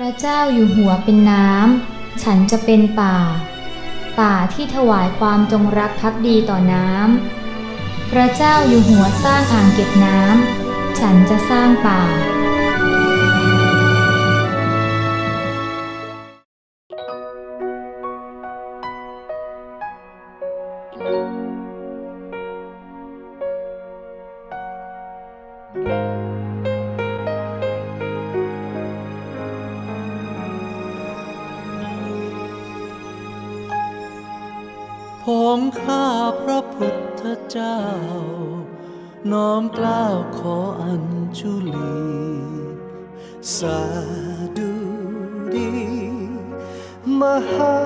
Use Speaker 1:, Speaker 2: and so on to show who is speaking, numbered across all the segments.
Speaker 1: พระเจ้าอยู่หัวเป็นน้ำ ฉันจะเป็นป่า ป่าที่ถวายความจงรักภักดีต่อน้ำ พระเจ้าอยู่หัวสร้างอ่างเก็บน้ำ ฉันจะสร้างป่า
Speaker 2: ผม เจ้า น้อมเกล้าวขออัญชุลีสาดุดี มหา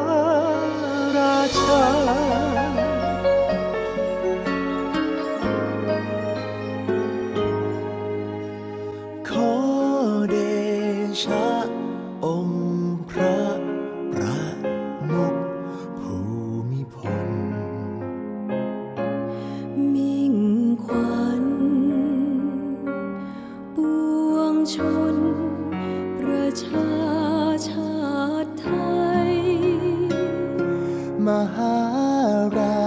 Speaker 2: ราชา มหารา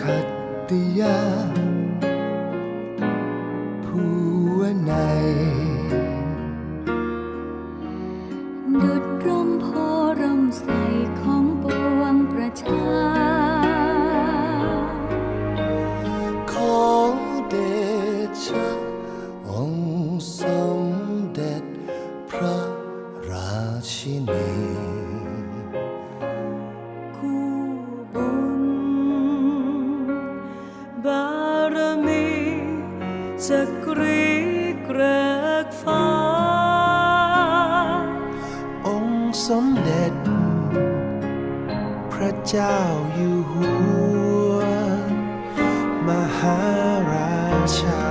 Speaker 2: คัตติยาผู้ในย
Speaker 3: ดุดร่มโพร่มใสของปวงประชา
Speaker 2: ขอเดชะองค์สมเด็จพระราชินี
Speaker 3: เจ้า
Speaker 2: อยู่หัว มหาราชา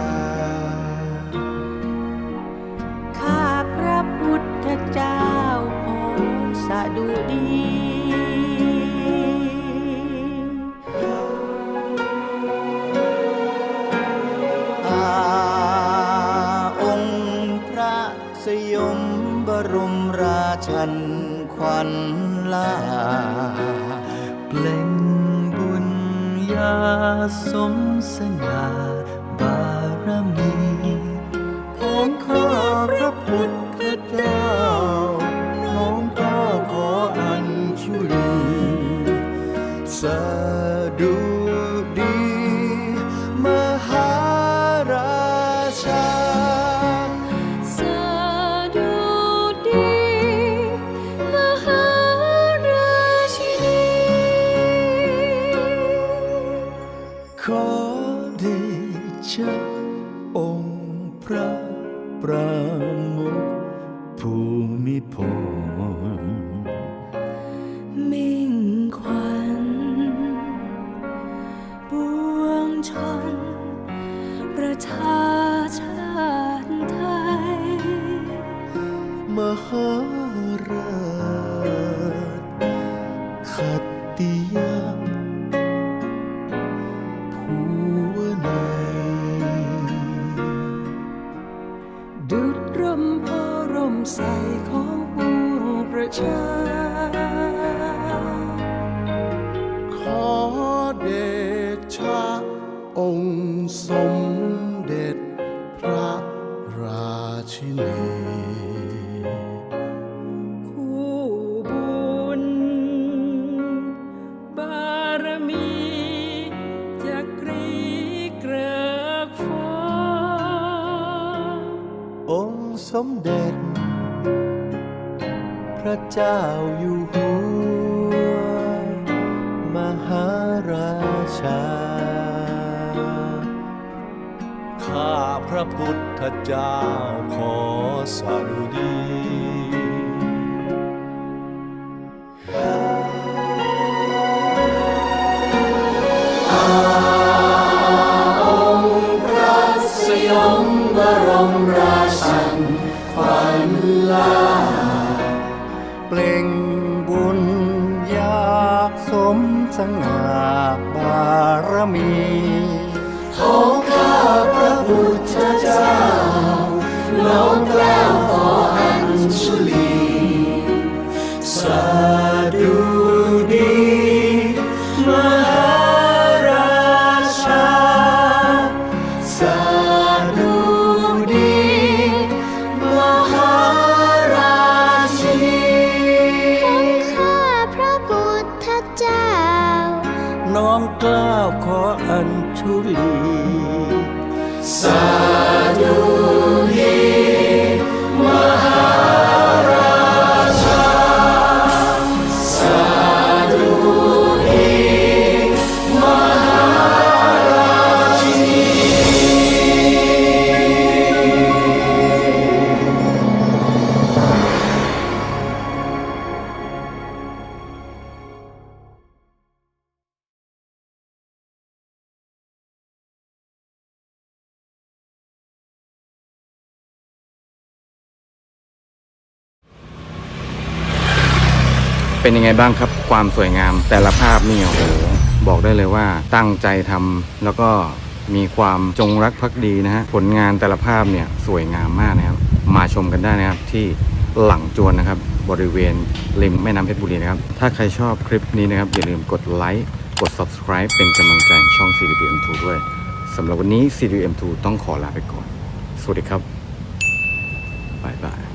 Speaker 3: ข้าพระพุทธเจ้าองค์สะดุดี
Speaker 2: อาองค์พระสยมบรมราชันขวัญลา เล่งบุญญาสมสง่าบารมี ขอเดชะองค์พระประมุขภูมิพล
Speaker 3: ชา
Speaker 2: ข
Speaker 3: อ
Speaker 2: เดชะองค์สมเด็จพระราชินี
Speaker 3: คู่บุญ บารมีจะกรีเกริกฟ้า
Speaker 2: องค์สมเด็จ ระเจ้าอยู่หัว มหาราชา ข้าพระพุทธเจ้าขอสดุดีอาองพระสยมบรมราา
Speaker 4: รมี
Speaker 2: น้อมกล้าวขออัญชุลีสาธุดีมหา
Speaker 5: เป็นยังไงบ้างครับ ความสวยงามแต่ละภาพนี่โอ้โหบอกได้เลยว่าตั้งใจทำแล้วก็มีความจงรักภักดีนะฮะผลงานแต่ละภาพเนี่ยสวยงามมากนะครับ มาชมกันได้นะครับที่หลังจวนนะครับ บริเวณริมแม่น้ำเพชรบุรีนะครับ ถ้าใครชอบคลิปนี้นะครับ อย่าลืมกดไลค์กด subscribe เป็นกำลังใจช่อง CDM2 ด้วยสำหรับวันนี้ CDM2 ต้องขอลาไปก่อน สวัสดีครับบายบาย